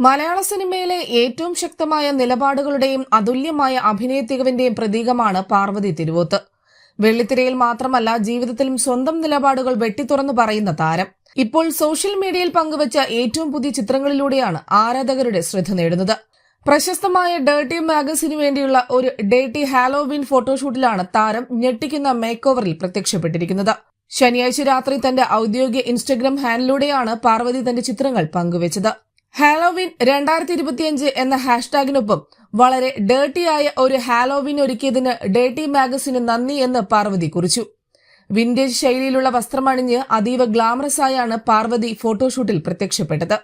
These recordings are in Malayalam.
മലയാള സിനിമയിലെ ഏറ്റവും ശക്തമായ നിലപാടുകളുടെയും അതുല്യമായ അഭിനയ തികവിന്റെയും പ്രതീകമാണ് പാർവതി തിരുവോത്ത്. വെള്ളിത്തിരയിൽ മാത്രമല്ല ജീവിതത്തിലും സ്വന്തം നിലപാടുകൾ വെട്ടിത്തുറന്നു പറയുന്ന താരം. ഇപ്പോൾ സോഷ്യൽ മീഡിയയിൽ പങ്കുവച്ച ഏറ്റവും പുതിയ ചിത്രങ്ങളിലൂടെയാണ് ആരാധകരുടെ ശ്രദ്ധ നേടുന്നത്. പ്രശസ്തമായ ഡേർട്ടി മാഗസിനു വേണ്ടിയുള്ള ഒരു ഡേർട്ടി ഹാലോവിൻ ഫോട്ടോഷൂട്ടിലാണ് താരം ഞെട്ടിക്കുന്ന മേക്ക് ഓവറിൽ പ്രത്യക്ഷപ്പെട്ടിരിക്കുന്നത്. ശനിയാഴ്ച രാത്രി തന്റെ ഔദ്യോഗിക ഇൻസ്റ്റഗ്രാം ഹാൻഡിലൂടെയാണ് പാർവതി തന്റെ ചിത്രങ്ങൾ പങ്കുവച്ചത്. ഹാലോവിൻ രണ്ടായിരത്തി ഇരുപത്തിയഞ്ച് എന്ന ഹാഷ്ടാഗിനൊപ്പം വളരെ ഡേർട്ടിയായ ഒരു ഹാലോവിൻ ഒരുക്കിയതിന് ഡേർട്ടി മാഗസിന് നന്ദി എന്ന് പാർവതി കുറിച്ചു. വിന്റേജ് ശൈലിയിലുള്ള വസ്ത്രമണിഞ്ഞ് അതീവ ഗ്ലാമറസ് ആയാണ് പാർവതി ഫോട്ടോഷൂട്ടിൽ പ്രത്യക്ഷപ്പെട്ടത്.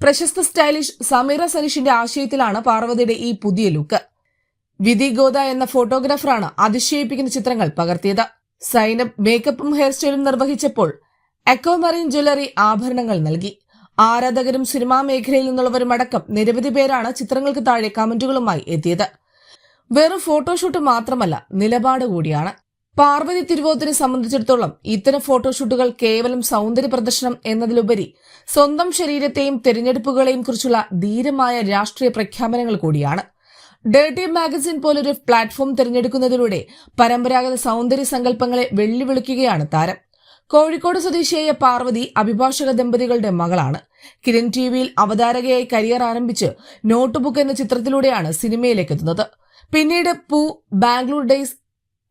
പ്രശസ്ത സ്റ്റൈലിഷ് സമീറ സനീഷിന്റെ ആശയത്തിലാണ് പാർവതിയുടെ ഈ പുതിയ ലുക്ക്. വിധി ഗോദ എന്ന ഫോട്ടോഗ്രാഫറാണ് അതിശയിപ്പിക്കുന്ന ചിത്രങ്ങൾ പകർത്തിയത്. സൈനബ് മേക്കപ്പും ഹെയർ സ്റ്റൈലും നിർവഹിച്ചപ്പോൾ എക്കോമറീൻ ജ്വല്ലറി ആഭരണങ്ങൾ നൽകി. ആരാധകരും സിനിമാ മേഖലയിൽ നിന്നുള്ളവരുമടക്കം നിരവധി പേരാണ് ചിത്രങ്ങൾക്ക് താഴെ കമന്റുകളുമായി എത്തിയത്. വെറും ഫോട്ടോഷൂട്ട് മാത്രമല്ല നിലപാട് കൂടിയാണ്. പാർവതി തിരുവോത്തിനെ സംബന്ധിച്ചിടത്തോളം ഇത്തരം ഫോട്ടോഷൂട്ടുകൾ കേവലം സൗന്ദര്യ പ്രദർശനം എന്നതിലുപരി സ്വന്തം ശരീരത്തെയും തിരഞ്ഞെടുപ്പുകളെയും കുറിച്ചുള്ള ധീരമായ രാഷ്ട്രീയ പ്രഖ്യാപനങ്ങൾ കൂടിയാണ്. ഡേർട്ടി മാഗസിൻ പോലൊരു പ്ലാറ്റ്ഫോം തിരഞ്ഞെടുക്കുന്നതിലൂടെ പരമ്പരാഗത സൗന്ദര്യ സങ്കല്പങ്ങളെ വെല്ലുവിളിക്കുകയാണ് താരം. കോഴിക്കോട് സ്വദേശിയായ പാർവതി അഭിഭാഷക ദമ്പതികളുടെ മകളാണ്. കിരൺ ടി വിയിൽ അവതാരകയായി കരിയർ ആരംഭിച്ച് നോട്ട്ബുക്ക് എന്ന ചിത്രത്തിലൂടെയാണ് സിനിമയിലേക്ക് എത്തുന്നത് പിന്നീട് പൂ ബാംഗ്ലൂർ ഡേയ്സ്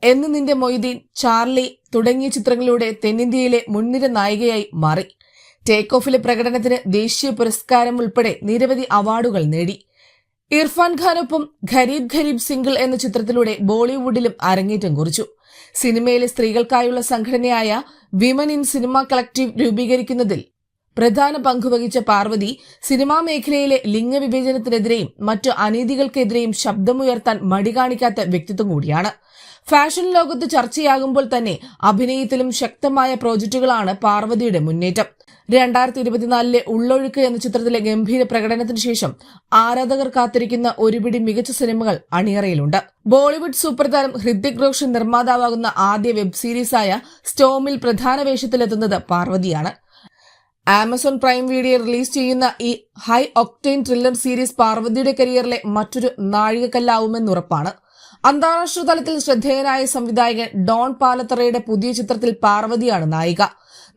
എന്ന് നിന്റെ മൊയ്തീൻ ചാർലി തുടങ്ങിയ ചിത്രങ്ങളിലൂടെ തെന്നിന്ത്യയിലെ മുൻനിര നായികയായി മാറി. ടേക്ക് ഓഫിലെ പ്രകടനത്തിന് ദേശീയ പുരസ്കാരം ഉൾപ്പെടെ നിരവധി അവാർഡുകൾ നേടി. ഇർഫാൻ ഖാനൊപ്പം ഖരീബ് ഖരീബ് സിംഗിൾ എന്ന ചിത്രത്തിലൂടെ ബോളിവുഡിലും അരങ്ങേറ്റം കുറിച്ചു. സിനിമയിലെ സ്ത്രീകൾക്കായുള്ള സംഘടനയായ വിമൻ ഇൻ സിനിമ കളക്റ്റീവ് രൂപീകരിക്കുന്നതിൽ പ്രധാന പങ്കുവഹിച്ച പാർവതി സിനിമാ മേഖലയിലെ ലിംഗവിവേചനത്തിനെതിരെയും മറ്റു അനീതികൾക്കെതിരെയും ശബ്ദമുയർത്താൻ മടി കാണിക്കാത്ത വ്യക്തിത്വം കൂടിയാണ്. ഫാഷൻ ലോകത്ത് ചർച്ചയാകുമ്പോൾ തന്നെ അഭിനയത്തിലും ശക്തമായ പ്രോജക്റ്റുകളാണ് പാർവതിയുടെ മുന്നേറ്റം. രണ്ടായിരത്തി ഇരുപത്തിനാലിലെ ഉള്ളൊഴുക്ക് എന്ന ചിത്രത്തിലെ ഗംഭീര പ്രകടനത്തിന് ശേഷം ആരാധകർ കാത്തിരിക്കുന്ന ഒരുപിടി മികച്ച സിനിമകൾ അണിയറയിലുണ്ട്. ബോളിവുഡ് സൂപ്പർ താരം ഹൃതിക് റോഷൻ നിർമ്മാതാവാകുന്ന ആദ്യ വെബ് സീരീസായ സ്റ്റോമിൽ പ്രധാന വേഷത്തിലെത്തുന്നത് പാർവതിയാണ്. ആമസോൺ പ്രൈം വീഡിയോ റിലീസ് ചെയ്യുന്ന ഈ ഹൈ ഒക്ടെയിൻ ത്രില്ലർ സീരീസ് പാർവതിയുടെ കരിയറിലെ മറ്റൊരു നാഴികക്കല്ലാവുമെന്നുറപ്പാണ് അന്താരാഷ്ട്ര തലത്തിൽ ശ്രദ്ധേയനായ സംവിധായകൻ ഡോൺ പാലത്തറയുടെ പുതിയ ചിത്രത്തിൽ പാർവതിയാണ് നായിക.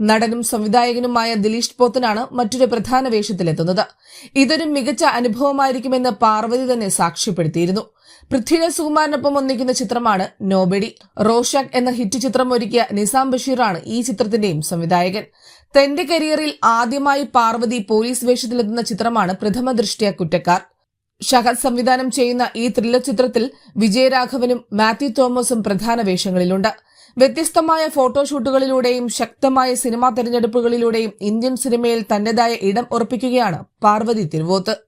നടനും സംവിധായകനുമായ ദിലീഷ് പോത്തനാണ് മറ്റൊരു പ്രധാന വേഷത്തിലെത്തുന്നത്. ഇതൊരു മികച്ച അനുഭവമായിരിക്കുമെന്ന് പാർവതി തന്നെ സാക്ഷ്യപ്പെടുത്തിയിരുന്നു. പൃഥ്വിരാജ് സുകുമാരനൊപ്പം ഒന്നിക്കുന്ന ചിത്രമാണ് നോബഡി റോഷാക് എന്ന ഹിറ്റ് ചിത്രം ഒരുക്കിയ നിസാം ബഷീറാണ് ഈ ചിത്രത്തിന്റെയും സംവിധായകൻ. തന്റെ കരിയറിൽ ആദ്യമായി പാർവതി പോലീസ് വേഷത്തിലെത്തുന്ന ചിത്രമാണ് പ്രഥമ ദൃഷ്ടിയ കുറ്റക്കാർ. ഷഹദ് സംവിധാനം ചെയ്യുന്ന ഈ ത്രില്ലർ ചിത്രത്തിൽ വിജയരാഘവനും മാത്യു തോമസും പ്രധാന വേഷങ്ങളിലുണ്ട്. വ്യത്യസ്തമായ ഫോട്ടോഷൂട്ടുകളിലൂടെയും ശക്തമായ സിനിമാ തെരഞ്ഞെടുപ്പുകളിലൂടെയും ഇന്ത്യൻ സിനിമയിൽ തന്റേതായ ഇടം ഉറപ്പിക്കുകയാണ് പാർവതി തിരുവോത്ത്.